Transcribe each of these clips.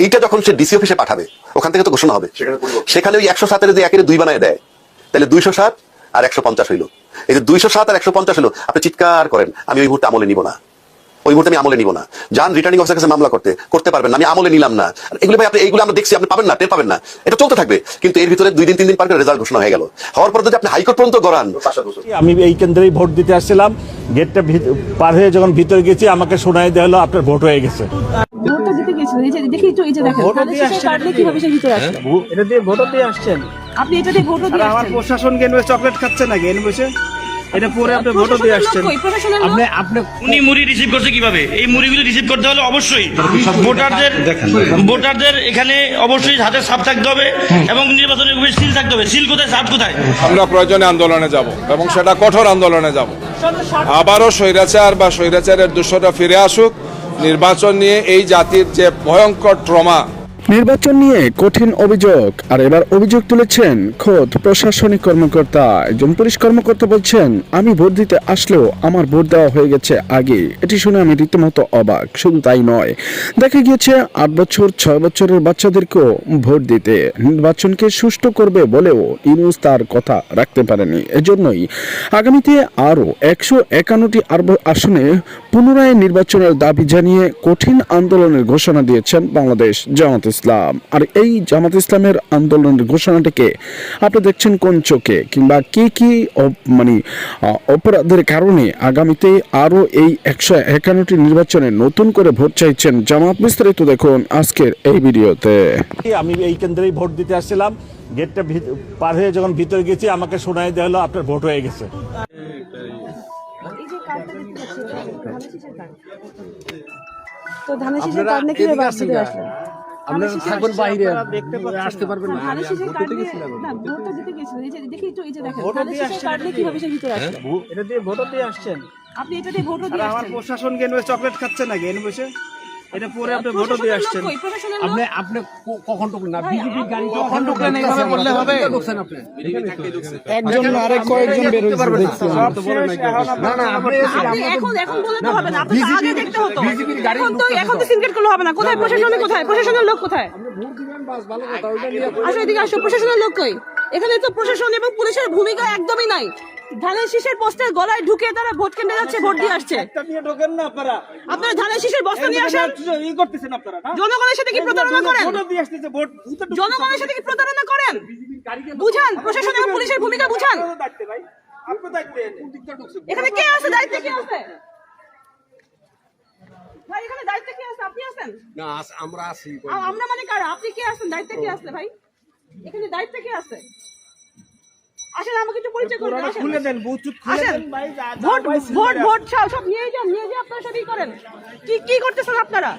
এইটা যখন সে ডিসি অফিসে পাঠাবে ওখান থেকে তো ঘোষণা হবে। সেখানে ওই একশো সাতের যদি একের দুই বানায় দেয় তাহলে দুইশো সাত আর একশো পঞ্চাশ হইল। এই যে দুইশো সাত আর একশো পঞ্চাশ হলো আপনি চিৎকার করেন আমি ওই মুহূর্তে আমলে নিব না। ওই মুহূর্তে আমি আমলে নিব না। যান রিটার্নিং অফিসার কাছে মামলা করতে করতে পারবেন না আমি আমলে নিলাম না। এগুলো ভাই আপনি এইগুলো আমরা দেখছি আপনি পাবেন না টের পাবেন না। এটা চলতে থাকবে কিন্তু এর ভিতরে দুই দিন তিন দিন পার করে রেজাল্ট ঘোষণা হয়ে গেল। হওয়ার পর যদি আপনি হাইকোর্ট পর্যন্ত গড়ান। আমি এই কেন্দ্রেই ভোট দিতে আসছিলাম। গেটটা পার হয়ে যখন ভিতরে গেছি আমাকে শোনাই দেওয়া হলো আপনার ভোট হয়ে গেছে। ভোটটা দিতে গেছিলেন এই যে দেখি তো এই যে দেখেন ভোটও তাহলে দিয়ে শেষে আসছেন কাটলে কীভাবে সে ভিতরে আসলো এটা দিয়ে ভোটও দিয়ে আসছেন। আপনি এটা দিয়ে ভোটও দিয়ে আমার প্রশাসন কেন চকলেট খাচ্ছে না কেন বসে এটা পরে আপনি ভোটও দিয়ে আসছেন। আপনি আপনি উনি মুড়ি রিসিভ করছে কীভাবে? এই মুড়িগুলো রিসিভ করতে হলে অবশ্যই ভোটারদের ভোটারদের এখানে অবশ্যই হাতে সাপ থাকতে হবে এবং নির্বাচনের সিল থাকতে হবে। সিল কোথায়? সাপ কোথায়? আমরা প্রয়োজনে আন্দোলনে যাব এবং সেটা কঠোর আন্দোলনে যাব। আবারও স্বৈরাচার বা স্বৈরাচারের দূষণটা ফিরে আসুক। নির্বাচন নিয়ে এই জাতির যে ভয়ঙ্কর ট্রমা নির্বাচন নিয়ে কঠিন অভিযোগ। আর এবার অভিযোগ তুলেছেন খোদ প্রশাসনিক কর্মকর্তা। একজন পুলিশ কর্মকর্তা বলছেন, আমি ভোট দিতে আসলেও আমার ভোট দেওয়া হয়ে গেছে আগে। এটি শুনে আমি রীতিমতো অবাক। শুধু তাই নয়, দেখা গিয়েছে আট বছর, ছয় বছরের বাচ্চাদেরকেও ভোট দিতে। নির্বাচনকে সুষ্ঠু করবে বলেও ইনুস তার কথা রাখতে পারেনি। এজন্যই আগামীতে আরও একশো একান্নটি আসনে পুনরায় নির্বাচনের দাবি জানিয়ে কঠিন আন্দোলনের ঘোষণা দিয়েছেন বাংলাদেশ জামাত ইসলাম। আর এই জামাত ইসলামের আন্দোলনের ঘোষণাটিকে আপনি দেখছেন কোন চোখে? কিংবা কি কি মানে অপরাধের কারণে আগামীতে আরও এই একশো একান্নটি নির্বাচনে নতুন করে ভোট চাইছেন জামাত? বিস্তারিত দেখুন আজকের এই ভিডিওতে। আমি এই কেন্দ্রেই ভোট দিতে আসছিলাম। গেটটা পার হয়ে যখন ভিতরে গেছি আমাকে শোনাই দেওয়া হলো আপনার ভোট হয়ে গেছে। তো ধানের শীষের কার্ড দিতে আসলেন? আপনারা থাকবেন বাইরে। আসতে পারবেন না। ধানের শীষের কার্ড নিয়ে না ভোটটা দিতে গেছিলেন এই যে দেখি তো এই যে দেখেন ধানের দিয়ে শীষের আসছেন কার্ড নিয়ে কীভাবে সে ভিতরে আসলো এটা দিয়ে ভোটও দিয়ে আসছেন। আপনি এটা দিয়ে ভোটও আর দিয়ে আমার প্রশাসন কেন চকলেট খাচ্ছে নাকি কেন বসে? এটা পরে আপনি ভোটও দিয়ে আসছেন। আপনি আপনি কখন ঢুকলেন? না বিজেপি গাড়ি কখন ঢুকলেন? এইভাবে বললে হবে। ঢুকছেন আপনি। একজন আরেক কয়েকজন শেষ, এখন না না। আপনি আপনি এখন এখন বলে তো হবে না। আপনি আগে দেখতে হতো। বিজেপির গাড়ি এখন তো এখন তো সিনক্রেট করলে হবে না। কোথায়? প্রশাসনের কোথায় প্রশাসনের লোক কোথায়? ভোট দিবেন বাস ভালো কথা ওইটা নিয়ে আসো এদিকে আসো। প্রশাসনের লোক কই? এখানে তো প্রশাসন এবং পুলিশের ভূমিকা একদমই নাই। ধানের শীষের পোস্টার গলায় ঢুকে তারা ভোট কেন্দ্রে যাচ্ছে ভোট দিয়ে আসছে। ঢোকেন না আপনারা। আপনারা ধানের শীষের বস্তা নিয়ে আসেন। করতেছেন আপনারা জনগণের সাথে কি প্রতারণা করেন। জনগণের সাথে কি প্রতারণা করেন? বুঝান প্রশাসন এবং পুলিশের ভূমিকা বুঝান। এখানে কে আছে? দায়িত্বে কে আছে? ভাই এখানে দায়িত্বে কে আছে? আপনি আছেন? না আমরা আছি। আমরা মানে কারা? আপনি কে আছেন? দায়িত্বে কে আছে ভাই? এখানে দায়িত্বে কে আছে? আসেন আমাকে একটু পরিচয় খুলে দেন খুলে দেন। ভাই যা ভোট ভোট ভোট সব সব নিয়ে যান নিয়ে আপনারা সবই করেন। কি কি করতেছেন আপনারা?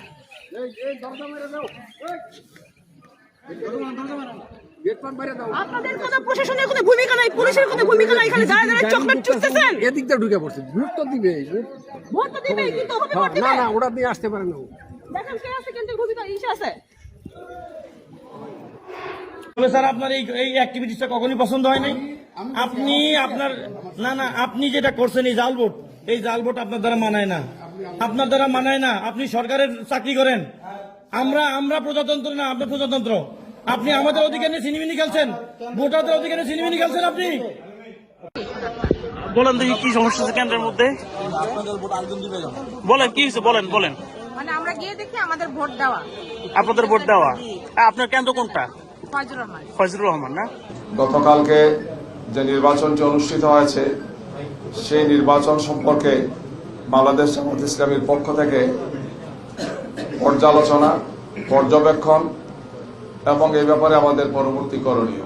গেট পার বাইরে দাও। আপনাদের কোনো প্রশাসনের কোনো ভূমিকা নাই পুলিশের কোনো ভূমিকা নাই এখানে দাঁড়ায় দাঁড়ায় চকলেট চুষতেছেন? এদিক দিয়ে ঢুকে পড়ছে ভোট তো দিবে ভোট- তো কিন্তু না না ওটা দিয়ে আসতে পারে না দেখেন কে আছে কিন্তু ভূমিকা ইসে আছে। স্যার আপনার এই এই অ্যাক্টিভিটিসটা কখনই পছন্দ হয় নাই? আপনি আপনার না না আপনি যেটা করছেন এই জাল ভোট এই জাল ভোট আপনার দ্বারা মানায় না। আপনার দ্বারা মানায় না। আপনি সরকারের চাকরি করেন। আমরা আমরা প্রজাতন্ত্র না আপনার প্রজাতন্ত্র। আপনি আমাদের অধিকার নিয়ে সিনেমিনি খেলছেন। ভোটারদের অধিকার নিয়ে সিনেমিনি খেলছেন আপনি। বলেন দেখি কি সমস্যা আছে কেন্দ্রের মধ্যে। বলেন কি হয়েছে? বলেন বলেন। মানে আমরা গিয়ে দেখি আমাদের ভোট দেওয়া। আপনাদের ভোট দেওয়া। আপনার কেন্দ্র কোনটা? ফজলুর রহমান। না? গতকালকে যে নির্বাচনটি অনুষ্ঠিত হয়েছে সেই নির্বাচন সম্পর্কে বাংলাদেশ জামাত ইসলামীর পক্ষ থেকে পর্যালোচনা পর্যবেক্ষণ এবং এই ব্যাপারে আমাদের পরবর্তী করণীয়।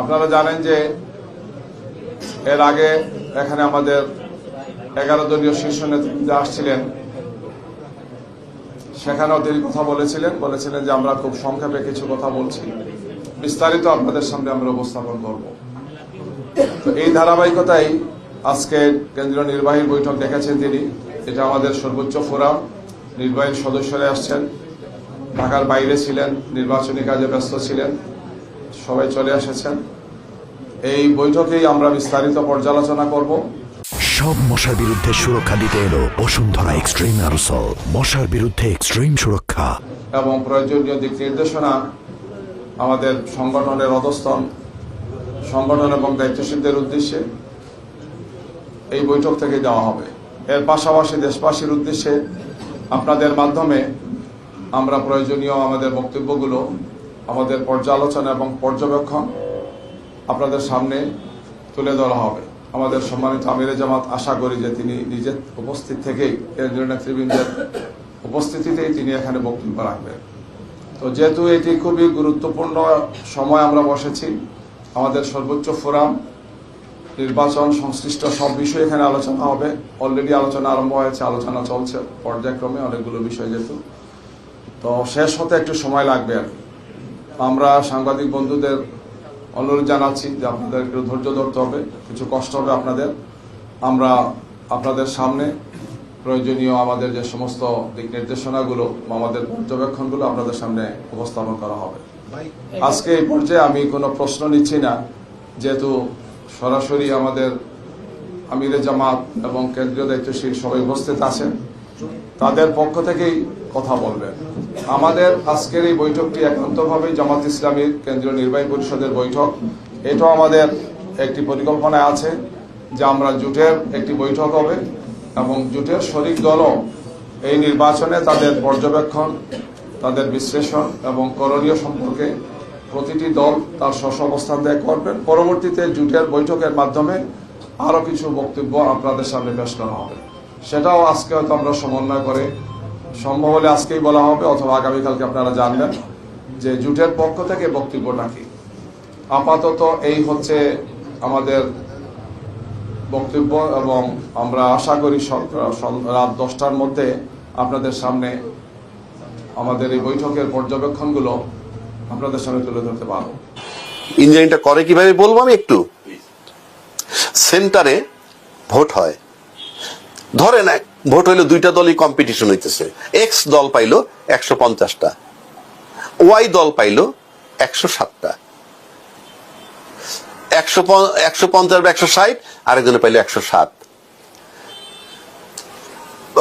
আপনারা জানেন যে এর আগে এখানে আমাদের এগারো দলীয় শীর্ষ নেতৃত্বে আসছিলেন। সেখানেও তিনি কথা বলেছিলেন বলেছিলেন যে আমরা খুব সংক্ষেপে কিছু কথা বলছি। বিস্তারিত আপনাদের সামনে আমরা উপস্থাপন করব। তো এই ধারাবাহিকতাই আজকে কেন্দ্রীয় নির্বাহী বৈঠক দেখেছেন তিনি। এটা আমাদের সর্বোচ্চ ফোরাম। নির্বাহী সদস্যরা আসছেন। ঢাকার বাইরে ছিলেন, নির্বাচনী কাজে ব্যস্ত ছিলেন। সবাই চলে এসেছেন। এই বৈঠকেই আমরা বিস্তারিত পর্যালোচনা করব। সব মশার বিরুদ্ধে সুরক্ষা দিতে এলো বসুন্ধরা এক্সট্রিম অ্যারোসল। মশার বিরুদ্ধে এক্সট্রিম সুরক্ষা। এবং প্রয়োজনীয় দিক নির্দেশনা, আমাদের সংগঠনের অধস্তন, সংগঠন এবং দায়িত্বশীলদের উদ্দেশ্যে এই বৈঠক থেকে দেওয়া হবে। এর পাশাপাশি দেশবাসীর উদ্দেশ্যে আপনাদের মাধ্যমে আমরা প্রয়োজনীয় আমাদের বক্তব্যগুলো, আমাদের পর্যালোচনা এবং পর্যবেক্ষণ আপনাদের সামনে তুলে ধরা হবে। আমাদের সম্মানিত আমিরে জামাত, আশা করি যে তিনি নিজের উপস্থিত থেকেই কেন্দ্রীয় নেতৃবৃন্দের উপস্থিতিতেই তিনি এখানে বক্তব্য রাখবেন। তো যেহেতু এটি খুবই গুরুত্বপূর্ণ সময় আমরা বসেছি, আমাদের সর্বোচ্চ ফোরাম, নির্বাচন, সংশ্লিষ্ট সব বিষয় এখানে আলোচনা হবে। অলরেডি আলোচনা আরম্ভ হয়েছে, আলোচনা চলছে, পর্যায়ক্রমে অনেকগুলো বিষয় যেহেতু। তো শেষ হতে একটু সময় লাগবে আর আমরা সাংবাদিক বন্ধুদের অনুরোধ জানাচ্ছি যে আপনাদের একটু ধৈর্য ধরতে হবে কিছু কষ্ট হবে আপনাদের। আমরা আপনাদের সামনে প্রয়োজনীয় আমাদের যে সমস্ত দিক নির্দেশনাগুলো বা আমাদের পর্যবেক্ষণগুলো আপনাদের সামনে উপস্থাপন করা হবে। আজকে এই পর্যায়ে আমি কোনো প্রশ্ন নিচ্ছি না যেহেতু সরাসরি আমাদের আমিরে জামাত এবং কেন্দ্রীয় দায়িত্বশীল সবাই উপস্থিত আছেন তাদের পক্ষ থেকেই কথা বলবেন। আমাদের আজকের এই বৈঠকটি একান্তভাবে জামাত ইসলামীর কেন্দ্রীয় নির্বাহী পরিষদের বৈঠক। এটাও আমাদের একটি পরিকল্পনায় আছে যে আমরা জুটের একটি বৈঠক হবে এবং জুটের শরিক দলও এই নির্বাচনে তাদের পর্যবেক্ষণ, তাদের বিশ্লেষণ এবং করণীয় সম্পর্কে প্রতিটি দল তার স্ব অবস্থান দেয় করবেন। পরবর্তীতে জুটের বৈঠকের মাধ্যমে আরও কিছু বক্তব্য আপনাদের সামনে পেশ করা হবে। সেটাও আজকে হয়তো আমরা সমন্বয় করে সম্ভব হলে আজকেই বলা হবে, অথবা আগামীকালকে আপনারা জানবেন যে জুটের পক্ষ থেকে বক্তব্যটা কি আপাতত এই হচ্ছে আমাদের বক্তব্য এবং আমরা আশা করি রাত দশটার মধ্যে আপনাদের সামনে আমাদের এই বৈঠকের পর্যবেক্ষণগুলো আপনাদের সামনে তুলে ধরতে পারব। ইঞ্জিনিয়ারিংটা করে কীভাবে বলব আমি একটু? সেন্টারে ভোট হয়। ধরেন এক ভোট হইল দুইটা দলই কম্পিটিশন হইতেছে। এক্স দল পাইলো একশো পঞ্চাশটা। ওয়াই দল পাইলো একশো সাতটা একশো একশো পঞ্চাশ বা একশো ষাট, আরেকজনে পাইলো একশো সাত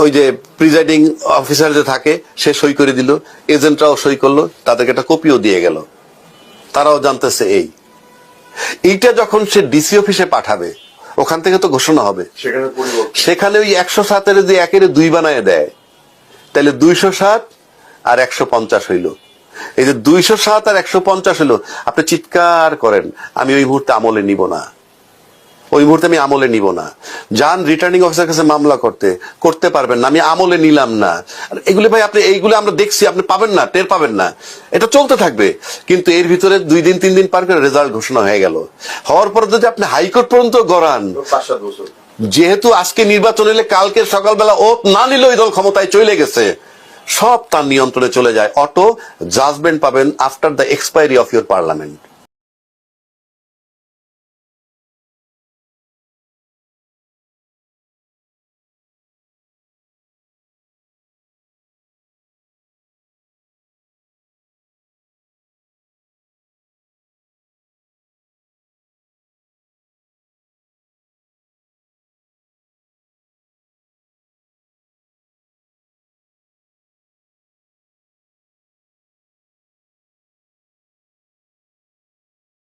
ওই যে প্রিজাইডিং অফিসার যে থাকে, সে সই করে দিল। এজেন্টরাও সই করল, তাদেরকে একটা কপিও দিয়ে গেল। তারাও জানতেছে এই। এইটা যখন সে ডিসি অফিসে পাঠাবে ওখান থেকে তো ঘোষণা হবে। সেখানে ওই একশো সাতের যে একের দুই বানায় দেয় তাহলে দুইশো সাত আর একশো পঞ্চাশ হইল। এই যে দুইশো সাত আর একশো পঞ্চাশ হইল আপনি চিৎকার করেন আমি ওই মুহূর্তে আমলে নিব না। ওই মুহূর্তে আমি আমলে নিব না। যান রিটার্নিং অফিসার কাছে মামলা করতে করতে পারবেন না। আমি আমলে নিলাম না। এগুলি ভাই আপনি এইগুলো আমরা দেখছি আপনি পাবেন না টের পাবেন না। এটা চলতে থাকবে। কিন্তু এর ভিতরে দুই দিন তিন দিন পার করে রেজাল্ট ঘোষণা হয়ে গেল। হওয়ার পর যদি আপনি হাইকোর্ট পর্যন্ত গড়ান যেহেতু আজকে নির্বাচন এলে কালকে সকালবেলা ও না নিলে ওই দল ক্ষমতায় চলে গেছে। সব তার নিয়ন্ত্রণে চলে যায়। অটো জাজমেন্ট পাবেন after the expiry of your parliament